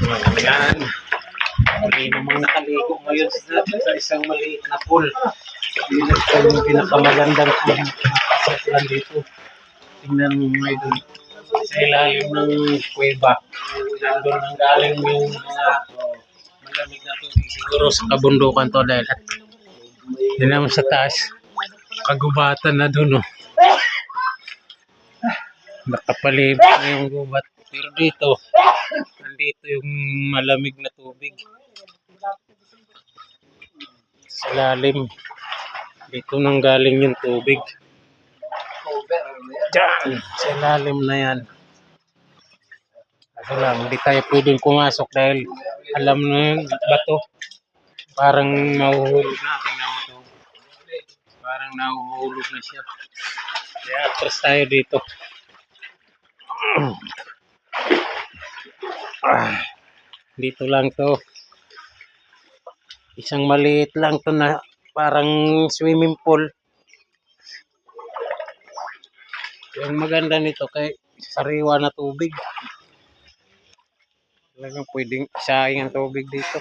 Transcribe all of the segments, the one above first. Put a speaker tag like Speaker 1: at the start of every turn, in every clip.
Speaker 1: Ayan. Hindi namang nakaligo ngayon sa, sa isang maliit na pool. Yun yung pinakamagandang pasaklan dito. Tingnan mo mga idol. Sa ilalim ng kuweba. Nandun ang galing yung mga malamig na tubig. Siguro sa kabundukan to dahil at yun naman sa taas. Kagubatan na dun oh. Nakapalibot na yung gubat. Pero dito, nandito yung malamig na tubig. Sa lalim. Dito nang galing yung tubig. Diyan, sa lalim na yan. Kaso lang, hindi tayo pwedeng pumasok dahil alam na yun, bato. Parang mahuhulog na. Tingnan mo. Parang nahuhulog na siya. Kaya atras tayo dito. Ah, dito lang to. Isang maliit lang to na parang swimming pool. Yung maganda nito kay sariwa na tubig. Talagang pwedeng saing ang tubig dito.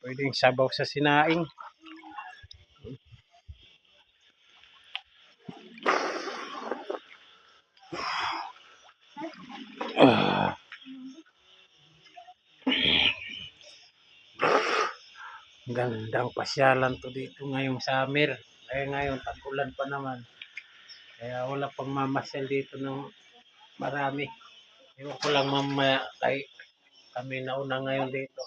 Speaker 1: Pwedeng sabaw sa sinaing. Ah. Gandang pasyalan to dito ngayong summer. Kaya ngayon, tag-ulan pa naman. Kaya wala pang mamasyal dito ng marami. Ewan ko lang mamaya kay kami nauna ngayon dito.